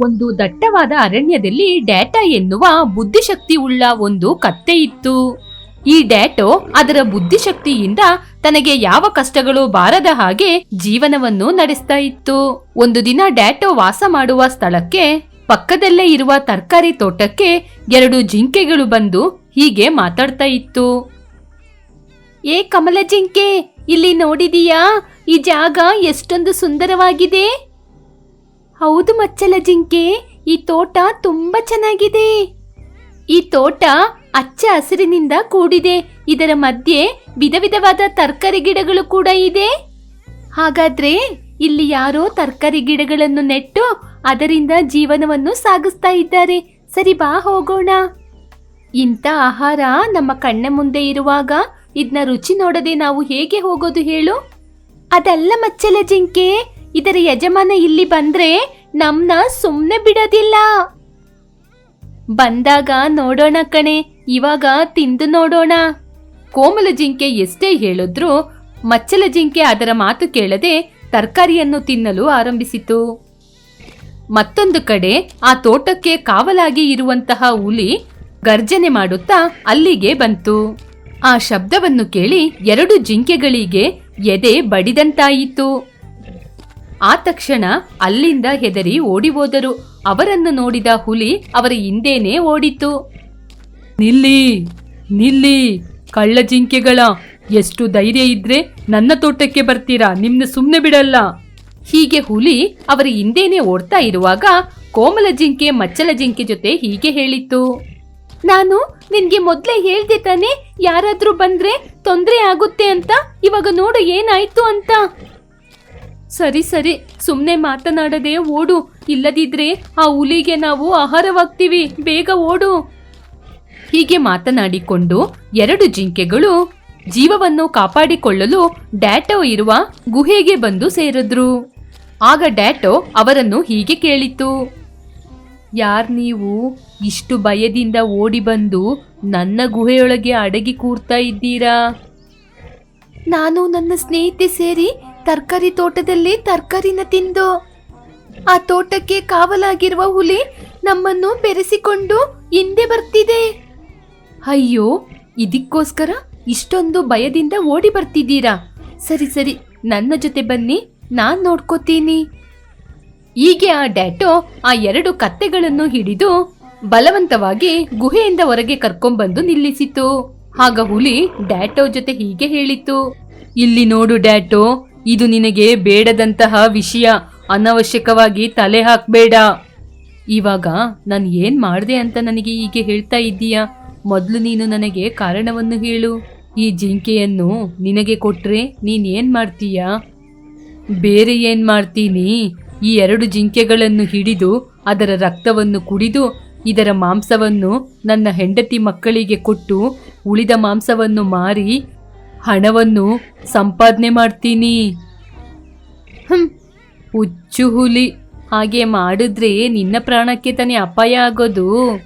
ಒಂದು ದಟ್ಟವಾದ ಅರಣ್ಯದಲ್ಲಿ ಡ್ಯಾಟಾ ಎನ್ನುವ ಬುದ್ಧಿಶಕ್ತಿ ಉಳ್ಳ ಒಂದು ಕತ್ತೆ ಇತ್ತು. ಈ ಡ್ಯಾಟೋ ಅದರ ಬುದ್ಧಿಶಕ್ತಿಯಿಂದ ತನಗೆ ಯಾವ ಕಷ್ಟಗಳು ಬಾರದ ಹಾಗೆ ಜೀವನವನ್ನು ನಡೆಸ್ತಾ ಇತ್ತು. ಒಂದು ದಿನ ಡ್ಯಾಟೋ ವಾಸ ಮಾಡುವ ಸ್ಥಳಕ್ಕೆ, ಪಕ್ಕದಲ್ಲೇ ಇರುವ ತರಕಾರಿ ತೋಟಕ್ಕೆ ಎರಡು ಜಿಂಕೆಗಳು ಬಂದು ಹೀಗೆ ಮಾತಾಡ್ತಾ ಇತ್ತು. ಏ ಕಮಲ ಜಿಂಕೆ, ಇಲ್ಲಿ ನೋಡಿದೀಯಾ? ಈ ಜಾಗ ಎಷ್ಟೊಂದು ಸುಂದರವಾಗಿದೆ. ಹೌದು ಮಚ್ಚಲ ಜಿಂಕೆ, ಈ ತೋಟ ತುಂಬಾ ಚೆನ್ನಾಗಿದೆ. ಈ ತೋಟ ಅಚ್ಚ ಹಸಿರಿನಿಂದ ಕೂಡಿದೆ. ಇದರ ಮಧ್ಯೆ ವಿಧ ವಿಧವಾದ ತರಕಾರಿ ಗಿಡಗಳು ಕೂಡ ಇದೆ. ಹಾಗಾದ್ರೆ ಇಲ್ಲಿ ಯಾರೋ ತರಕಾರಿ ಗಿಡಗಳನ್ನು ನೆಟ್ಟು ಅದರಿಂದ ಜೀವನವನ್ನು ಸಾಗಿಸ್ತಾ ಇದ್ದಾರೆ. ಸರಿ, ಬಾ ಹೋಗೋಣ. ಇಂಥ ಆಹಾರ ನಮ್ಮ ಕಣ್ಣ ಮುಂದೆ ಇರುವಾಗ ಇದನ್ನ ರುಚಿ ನೋಡದೆ ನಾವು ಹೇಗೆ ಹೋಗೋದು ಹೇಳು. ಅದಲ್ಲ ಮಚ್ಚಲ ಜಿಂಕೆ ಇದರ ಯಜಮಾನ ಇಲ್ಲಿ ಬಂದ್ರೆ ನಮ್ನ ಸುಮ್ನೆ ಬಿಡೋದಿಲ್ಲ. ಬಂದಾಗ ನೋಡೋಣ ಕಣೆ, ಇವಾಗ ತಿಂದು ನೋಡೋಣ. ಕೋಮಲ ಜಿಂಕೆ ಎಷ್ಟೇ ಹೇಳಿದ್ರೂ, ಮಚ್ಚಲ ಜಿಂಕೆ ಅದರ ಮಾತು ಕೇಳದೆ ತರಕಾರಿಯನ್ನು ತಿನ್ನಲು ಆರಂಭಿಸಿತು. ಮತ್ತೊಂದು ಕಡೆ ಆ ತೋಟಕ್ಕೆ ಕಾವಲಾಗಿ ಇರುವಂತಹ ಹುಲಿ ಗರ್ಜನೆ ಮಾಡುತ್ತಾ ಅಲ್ಲಿಗೆ ಬಂತು. ಆ ಶಬ್ದವನ್ನು ಕೇಳಿ ಎರಡು ಜಿಂಕೆಗಳಿಗೆ ಎದೆ ಬಡಿದಂತಾಯಿತು. ಆ ತಕ್ಷಣ ಅಲ್ಲಿಂದ ಹೆದರಿ ಓಡಿ ಹೋದರು ಅವರನ್ನು ನೋಡಿದ ಹುಲಿ ಅವರ ಹಿಂದೇನೆ ಓಡಿತು. ನಿಲ್ಲಿ ನಿಲ್ಲಿ ಕಳ್ಳ ಜಿಂಕೆಗಳ ಎಷ್ಟು ಧೈರ್ಯ ಇದ್ರೆ ನನ್ನ ತೋಟಕ್ಕೆ ಬರ್ತೀರಾ? ನಿಮ್ನ ಸುಮ್ಮನೆ ಬಿಡಲ್ಲ. ಹೀಗೆ ಹುಲಿ ಅವರ ಹಿಂದೇನೆ ಓಡ್ತಾ ಇರುವಾಗ ಕೋಮಲ ಜಿಂಕೆ ಮಚ್ಚಲ ಜಿಂಕೆ ಜೊತೆ ಹೀಗೆ ಹೇಳಿತ್ತು. ನಾನು ನಿನ್ಗೆ ಮೊದ್ಲೇ ಹೇಳ್ದೆ ತಾನೆ ಯಾರಾದ್ರೂ ಬಂದ್ರೆ ತೊಂದ್ರೆ ಆಗುತ್ತೆ ಅಂತ? ಇವಾಗ ನೋಡು ಏನಾಯ್ತು ಅಂತ? ಸರಿ ಸರಿ. ಸುಮ್ಮನೆ ಮಾತನಾಡದೆ ಓಡು. ಇಲ್ಲದಿದ್ರೆ ಆ ಹುಲಿಗೆ ನಾವು ಆಹಾರವಾಗ್ತೀವಿ. ಬೇಗ ಓಡು. ಹೀಗೆ ಮಾತನಾಡಿಕೊಂಡು ಎರಡು ಜಿಂಕೆಗಳು ಜೀವವನ್ನು ಕಾಪಾಡಿಕೊಳ್ಳಲು ಡ್ಯಾಟೋ ಇರುವ ಗುಹೆಗೆ ಬಂದು ಸೇರಿದ್ರು. ಆಗ ಡ್ಯಾಟೋ ಅವರನ್ನು ಹೀಗೆ ಕೇಳಿತು ಯಾರ್ ನೀವು? ಇಷ್ಟು ಭಯದಿಂದ ಓಡಿ ಬಂದು ನನ್ನ ಗುಹೆಯೊಳಗೆ ಅಡಗಿ ಕೂರ್ತಾ ಇದ್ದೀರಾ? ನಾನು ನನ್ನ ಸ್ನೇಹಿತೆ ಸೇರಿ ತರಕಾರಿ ತೋಟದಲ್ಲಿ ತರಕಾರಿನ ತಿಂದು, ಆ ತೋಟಕ್ಕೆ ಕಾವಲಾಗಿರುವ ಹುಲಿ ನಮ್ಮನ್ನು ಬೆರೆಸಿಕೊಂಡು ಹಿಂದೆ ಬರ್ತಿದೆ. ಅಯ್ಯೋ, ಇದಕ್ಕೋಸ್ಕರ ಇಷ್ಟೊಂದು ಭಯದಿಂದ ಓಡಿ ಬರ್ತಿದ್ದೀರಾ? ಸರಿ ಸರಿ, ನನ್ನ ಜೊತೆ ಬನ್ನಿ, ನಾನು ನೋಡ್ಕೋತೀನಿ. ಹೀಗೆ ಆ ಡ್ಯಾಟೋ ಆ ಎರಡು ಕತ್ತೆಗಳನ್ನು ಹಿಡಿದು ಬಲವಂತವಾಗಿ ಗುಹೆಯಿಂದ ಹೊರಗೆ ಕರ್ಕೊಂಡ್ಬಂದು ನಿಲ್ಲಿಸಿತು. ಆಗ ಹುಲಿ ಡ್ಯಾಟೋ ಜೊತೆ ಹೀಗೆ ಹೇಳಿತು, ಇಲ್ಲಿ ನೋಡು ಡ್ಯಾಟೋ ಇದು ನಿನಗೆ ಬೇಡದಂತಹ ವಿಷಯ. ಅನವಶ್ಯಕವಾಗಿ ತಲೆ ಹಾಕ್ಬೇಡ. ಇವಾಗ ನಾನು ಏನ್ ಮಾಡಿದೆ ಅಂತ ನನಗೆ ಹೀಗೆ ಹೇಳ್ತಾ ಇದ್ದೀಯಾ? ಮೊದಲು ನೀನು ನನಗೆ ಕಾರಣವನ್ನು ಹೇಳು. ಈ ಜಿಂಕೆಯನ್ನು ನಿನಗೆ ಕೊಟ್ರೆ ನೀನೇನು ಮಾಡ್ತೀಯಾ? ಬೇರೆ ಏನು ಮಾಡ್ತೀನಿ? ಈ ಎರಡು ಜಿಂಕೆಗಳನ್ನು ಹಿಡಿದು ಅದರ ರಕ್ತವನ್ನು ಕುಡಿದು ಇದರ ಮಾಂಸವನ್ನು ನನ್ನ ಹೆಂಡತಿ ಮಕ್ಕಳಿಗೆ ಕೊಟ್ಟು ಉಳಿದ ಮಾಂಸವನ್ನು ಮಾರಿ ಹಣವನ್ನು ಸಂಪಾದನೆ ಮಾಡ್ತೀನಿ. ಹುಚ್ಚು ಹುಲಿ. ಹಾಗೆ ಮಾಡಿದ್ರೆ ನಿನ್ನ ಪ್ರಾಣಕ್ಕೆ ತಾನೇ ಅಪಾಯ ಆಗೋದು.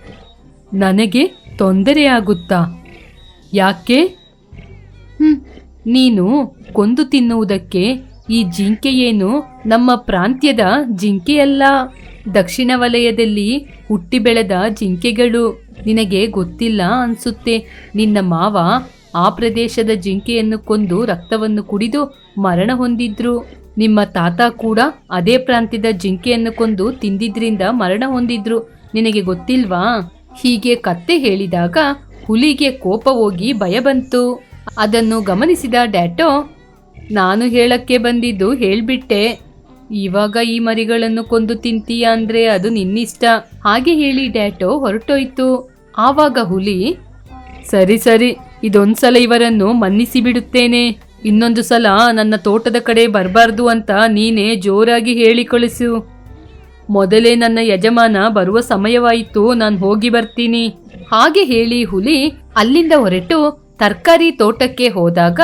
ನನಗೆ ತೊಂದರೆ ಆಗುತ್ತಾ? ಯಾಕೆ? ನೀನು ಕೊಂದು ತಿನ್ನುವುದಕ್ಕೆ ಈ ಜಿಂಕೆಯೇನು ನಮ್ಮ ಪ್ರಾಂತ್ಯದ ಜಿಂಕೆಯಲ್ಲ. ದಕ್ಷಿಣ ವಲಯದಲ್ಲಿ ಹುಟ್ಟಿ ಬೆಳೆದ ಜಿಂಕೆಗಳು. ನಿನಗೆ ಗೊತ್ತಿಲ್ಲ ಅನ್ಸುತ್ತೆ. ನಿನ್ನ ಮಾವ ಆ ಪ್ರದೇಶದ ಜಿಂಕೆಯನ್ನು ಕೊಂದು ರಕ್ತವನ್ನು ಕುಡಿದು ಮರಣ ಹೊಂದಿದ್ರು. ನಿಮ್ಮ ತಾತ ಕೂಡ ಅದೇ ಪ್ರಾಂತ್ಯದ ಜಿಂಕೆಯನ್ನು ಕೊಂದು ತಿಂದಿದ್ರಿಂದ ಮರಣ ಹೊಂದಿದ್ರು. ನಿನಗೆ ಗೊತ್ತಿಲ್ವಾ? ಹೀಗೆ ಕತ್ತೆ ಹೇಳಿದಾಗ ಹುಲಿಗೆ ಕೋಪ ಹೋಗಿ ಭಯ ಬಂತು. ಅದನ್ನು ಗಮನಿಸಿದ ಡ್ಯಾಟೋ, ನಾನು ಹೇಳಕ್ಕೆ ಬಂದಿದ್ದು ಹೇಳ್ಬಿಟ್ಟೆ. ಇವಾಗ ಈ ಮರಿಗಳನ್ನು ಕೊಂದು ತಿಂತೀಯ ಅಂದ್ರೆ ಅದು ನಿನ್ನಿಷ್ಟ. ಹಾಗೆ ಹೇಳಿ ಡ್ಯಾಟೋ ಹೊರಟೋಯ್ತು. ಆವಾಗ ಹುಲಿ, ಸರಿ ಸರಿ ಇದೊಂದ್ಸಲ ಇವರನ್ನು ಮನ್ನಿಸಿ ಬಿಡುತ್ತೇನೆ ಇನ್ನೊಂದು ಸಲ ನನ್ನ ತೋಟದ ಕಡೆ ಬರಬಾರ್ದು ಅಂತ ನೀನೇ ಜೋರಾಗಿ ಹೇಳಿ ಕಳಿಸು ಮೊದಲೇ ನನ್ನ ಯಜಮಾನ ಬರುವ ಸಮಯವಾಯಿತು, ನಾನು ಹೋಗಿ ಬರ್ತೀನಿ. ಹಾಗೆ ಹೇಳಿ ಹುಲಿ ಅಲ್ಲಿಂದ ಹೊರಟು ತರಕಾರಿ ತೋಟಕ್ಕೆ ಹೋದಾಗ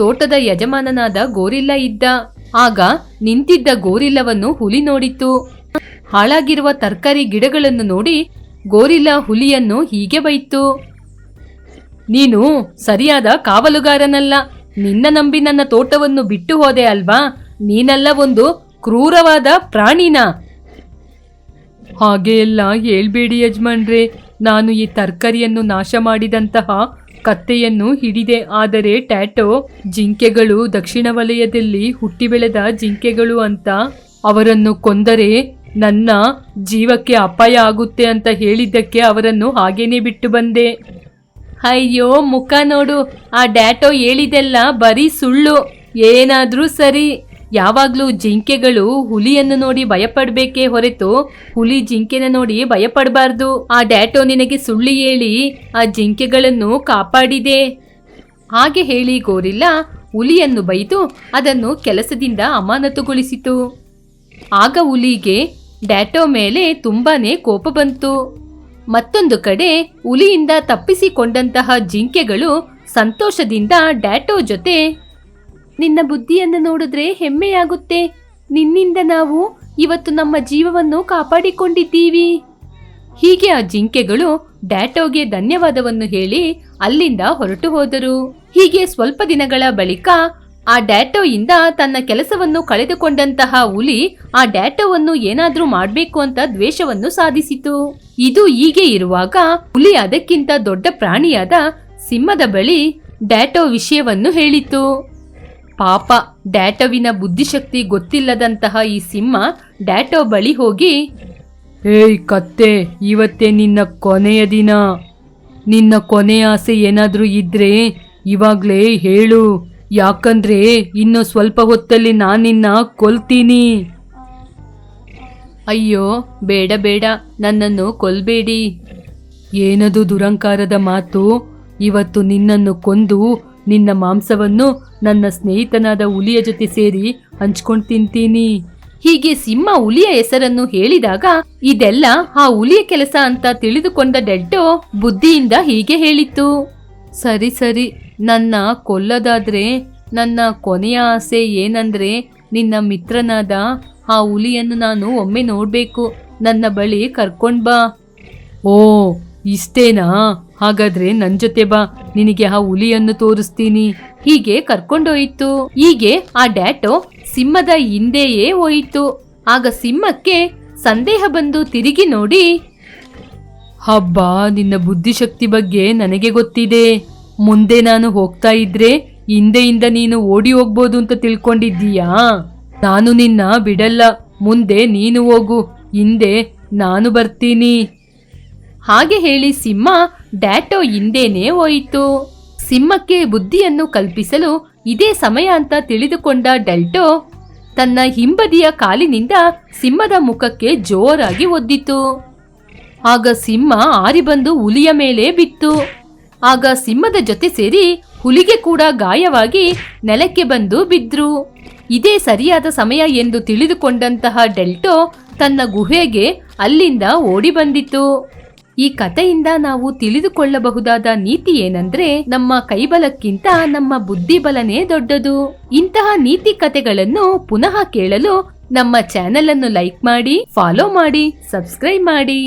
ತೋಟದ ಯಜಮಾನನಾದ ಗೋರಿಲ್ಲ ಇದ್ದ. ಆಗ ನಿಂತಿದ್ದ ಗೋರಿಲ್ಲವನ್ನು ಹುಲಿ ನೋಡಿತು. ಹಾಳಾಗಿರುವ ತರಕಾರಿ ಗಿಡಗಳನ್ನು ನೋಡಿ ಗೋರಿಲ್ಲ ಹುಲಿಯನ್ನು ಹೀಗೆ ಬೈತು. ನೀನು ಸರಿಯಾದ ಕಾವಲುಗಾರನಲ್ಲ. ನಿನ್ನ ನಂಬಿ ನನ್ನ ತೋಟವನ್ನು ಬಿಟ್ಟು ಹೋದೆ ಅಲ್ವಾ? ನೀನೆಲ್ಲ ಒಂದು ಕ್ರೂರವಾದ ಪ್ರಾಣಿನ. ಹಾಗೆ ಎಲ್ಲ ಹೇಳ್ಬೇಡಿ ಯಜಮಾನ್ರೆ. ನಾನು ಈ ತರಕಾರಿಯನ್ನು ನಾಶ ಮಾಡಿದಂತಹ ಕತ್ತೆಯನ್ನು ಹಿಡಿದೆ. ಆದರೆ ಟ್ಯಾಟೋ ಜಿಂಕೆಗಳು ದಕ್ಷಿಣ ವಲಯದಲ್ಲಿ ಹುಟ್ಟಿ ಬೆಳೆದ ಜಿಂಕೆಗಳು ಅಂತ ಅವರನ್ನು ಕೊಂದರೆ ನನ್ನ ಜೀವಕ್ಕೆ ಅಪಾಯ ಆಗುತ್ತೆ ಅಂತ ಹೇಳಿದ್ದಕ್ಕೆ ಅವರನ್ನು ಹಾಗೇನೆ ಬಿಟ್ಟು ಬಂದೆ. ಅಯ್ಯೋ, ಮುಖ ನೋಡು. ಆ ಡ್ಯಾಟೋ ಹೇಳಿದೆಲ್ಲ ಬರೀ ಸುಳ್ಳು. ಏನಾದರೂ ಸರಿ. ಯಾವಾಗಲೂ ಜಿಂಕೆಗಳು ಹುಲಿಯನ್ನು ನೋಡಿ ಭಯಪಡಬೇಕೇ ಹೊರತು ಹುಲಿ ಜಿಂಕೆನ ನೋಡಿ ಭಯಪಡಬಾರ್ದು. ಆ ಡ್ಯಾಟೋ ನಿನಗೆ ಸುಳ್ಳು ಹೇಳಿ ಆ ಜಿಂಕೆಗಳನ್ನು ಕಾಪಾಡಿದೆ. ಹಾಗೆ ಹೇಳಿ ಗೋರಿಲ್ಲ ಹುಲಿಯನ್ನು ಬೈದು ಅದನ್ನು ಕೆಲಸದಿಂದ ಅಮಾನತುಗೊಳಿಸಿತು. ಆಗ ಹುಲಿಗೆ ಡ್ಯಾಟೋ ಮೇಲೆ ತುಂಬಾನೇ ಕೋಪ ಬಂತು. ಮತ್ತೊಂದು ಕಡೆ ಹುಲಿಯಿಂದ ತಪ್ಪಿಸಿಕೊಂಡಂತಹ ಜಿಂಕೆಗಳು ಸಂತೋಷದಿಂದ ಡ್ಯಾಟೋ ಜೊತೆ, ನಿನ್ನ ಬುದ್ಧಿಯನ್ನು ನೋಡಿದ್ರೆ ಹೆಮ್ಮೆಯಾಗುತ್ತೆ. ನಿನ್ನಿಂದ ನಾವು ಇವತ್ತು ನಮ್ಮ ಜೀವವನ್ನು ಕಾಪಾಡಿಕೊಂಡಿದ್ದೀವಿ. ಹೀಗೆ ಆ ಜಿಂಕೆಗಳು ಡ್ಯಾಟೋಗೆ ಧನ್ಯವಾದವನ್ನು ಹೇಳಿ ಅಲ್ಲಿಂದ ಹೊರಟು ಹೋದರು. ಹೀಗೆ ಸ್ವಲ್ಪ ದಿನಗಳ ಬಳಿಕ ಆ ಡ್ಯಾಟೋಯಿಂದ ತನ್ನ ಕೆಲಸವನ್ನು ಕಳೆದುಕೊಂಡಂತಹ ಹುಲಿ ಆ ಡ್ಯಾಟೋವನ್ನು ಏನಾದ್ರೂ ಮಾಡಬೇಕು ಅಂತ ದ್ವೇಷವನ್ನು ಸಾಧಿಸಿತು. ಇದು ಹೀಗೆ ಇರುವಾಗ ಹುಲಿ ಅದಕ್ಕಿಂತ ದೊಡ್ಡ ಪ್ರಾಣಿಯಾದ ಸಿಂಹದ ಬಳಿ ಡ್ಯಾಟೋ ವಿಷಯವನ್ನು ಹೇಳಿತು. ಪಾಪ ಡ್ಯಾಟೋವಿನ ಬುದ್ಧಿಶಕ್ತಿ ಗೊತ್ತಿಲ್ಲದಂತಹ ಈ ಸಿಂಹ ಡ್ಯಾಟೋ ಬಳಿ ಹೋಗಿ, ಏಯ್ ಕತ್ತೆ, ಇವತ್ತೇ ನಿನ್ನ ಕೊನೆಯ ದಿನ. ನಿನ್ನ ಕೊನೆಯ ಆಸೆ ಏನಾದರೂ ಇದ್ರೆ ಇವಾಗಲೇ ಹೇಳು. ಯಾಕಂದ್ರೆ ಇನ್ನು ಸ್ವಲ್ಪ ಹೊತ್ತಲ್ಲಿ ನಾನಿನ್ನ ಕೊಲ್ತೀನಿ. ಅಯ್ಯೋ, ಬೇಡ ಬೇಡ. ನನ್ನನ್ನು ಕೊಲ್ಬೇಡಿ. ಏನದು ದುರಂಕಾರದ ಮಾತು? ಇವತ್ತು ನಿನ್ನನ್ನು ಕೊಂದು ನಿನ್ನ ಮಾಂಸವನ್ನು ನನ್ನ ಸ್ನೇಹಿತನಾದ ಹುಲಿಯ ಜೊತೆ ಸೇರಿ ಹಂಚ್ಕೊಂಡು ತಿಂತೀನಿ. ಹೀಗೆ ಸಿಂಹ ಹುಲಿಯ ಹೆಸರನ್ನು ಹೇಳಿದಾಗ ಇದೆಲ್ಲ ಆ ಹುಲಿಯ ಕೆಲಸ ಅಂತ ತಿಳಿದುಕೊಂಡ ಡೆಡ್ಡೋ ಬುದ್ಧಿಯಿಂದ ಹೀಗೆ ಹೇಳಿತ್ತು. ಸರಿ ಸರಿ. ನನ್ನ ಕೊಲ್ಲದಾದ್ರೆ, ನನ್ನ ಕೊನೆಯ ಆಸೆ ಏನಂದ್ರೆ, ನಿನ್ನ ಮಿತ್ರನಾದ ಆ ಹುಲಿಯನ್ನು ನಾನು ಒಮ್ಮೆ ನೋಡಬೇಕು. ನನ್ನ ಬಳಿ ಕರ್ಕೊಂಡು ಬಾ. ಓ, ಇಷ್ಟೇನಾ? ಹಾಗಾದ್ರೆ ನನ್ನ ಜೊತೆ ಬಾ. ನಿನಗೆ ಆ ಹುಲಿಯನ್ನು ತೋರಿಸ್ತೀನಿ. ಹೀಗೆ ಕರ್ಕೊಂಡೋಯಿತು. ಹೀಗೆ ಆ ಡ್ಯಾಟೋ ಸಿಂಹದ ಹಿಂದೆಯೇ ಹೋಯಿತು. ಆಗ ಸಿಂಹಕ್ಕೆ ಸಂದೇಹ ಬಂದು ತಿರುಗಿ ನೋಡಿ, ಹಬ್ಬ, ನಿನ್ನ ಬುದ್ಧಿಶಕ್ತಿ ಬಗ್ಗೆ ನನಗೆ ಗೊತ್ತಿದೆ. ಮುಂದೆ ನಾನು ಹೋಗ್ತಾ ಇದ್ರೆ ಹಿಂದೆಯಿಂದ ನೀನು ಓಡಿ ಹೋಗ್ಬೋದು ಅಂತ ತಿಳ್ಕೊಂಡಿದ್ದೀಯಾ? ನಾನು ನಿನ್ನ ಬಿಡಲ್ಲ. ಮುಂದೆ ನೀನು ಹೋಗು. ಹಿಂದೆ ನಾನು ಬರ್ತೀನಿ. ಹಾಗೆ ಹೇಳಿ ಸಿಂಹ ಡ್ಯಾಟೋ ಹಿಂದೇನೆ ಹೋಯಿತು. ಸಿಂಹಕ್ಕೆ ಬುದ್ಧಿಯನ್ನು ಕಲ್ಪಿಸಲು ಇದೇ ಸಮಯ ಅಂತ ತಿಳಿದುಕೊಂಡ ಡೆಲ್ಟೋ ತನ್ನ ಹಿಂಬದಿಯ ಕಾಲಿನಿಂದ ಸಿಂಹದ ಮುಖಕ್ಕೆ ಜೋರಾಗಿ ಒದ್ದಿತು. ಆಗ ಸಿಂಹ ಆರಿ ಬಂದು ಹುಲಿಯ ಮೇಲೆ ಬಿತ್ತು. ಆಗ ಸಿಂಹದ ಜೊತೆ ಸೇರಿ ಹುಲಿಗೆ ಕೂಡ ಗಾಯವಾಗಿ ನೆಲಕ್ಕೆ ಬಂದು ಬಿದ್ರು. ಇದೇ ಸರಿಯಾದ ಸಮಯ ಎಂದು ತಿಳಿದುಕೊಂಡಂತಹ ಡೆಲ್ಟೋ ತನ್ನ ಗುಹೆಗೆ ಅಲ್ಲಿಂದ ಓಡಿ ಬಂದಿತು ಈ ಕಥೆಯಿಂದ ನಾವು ತಿಳಿದುಕೊಳ್ಳಬಹುದಾದ ನೀತಿ ಏನಂದ್ರೆ ನಮ್ಮ ಕೈಬಲಕ್ಕಿಂತ ನಮ್ಮ ಬುದ್ಧಿಬಲನೇ ದೊಡ್ಡದು. ಇಂತಹ ನೀತಿ ಕಥೆಗಳನ್ನು ಪುನಃ ಕೇಳಲು ನಮ್ಮ ಚಾನೆಲ್ ಅನ್ನು ಲೈಕ್ ಮಾಡಿ, ಫಾಲೋ ಮಾಡಿ, ಸಬ್ಸ್ಕ್ರೈಬ್ ಮಾಡಿ.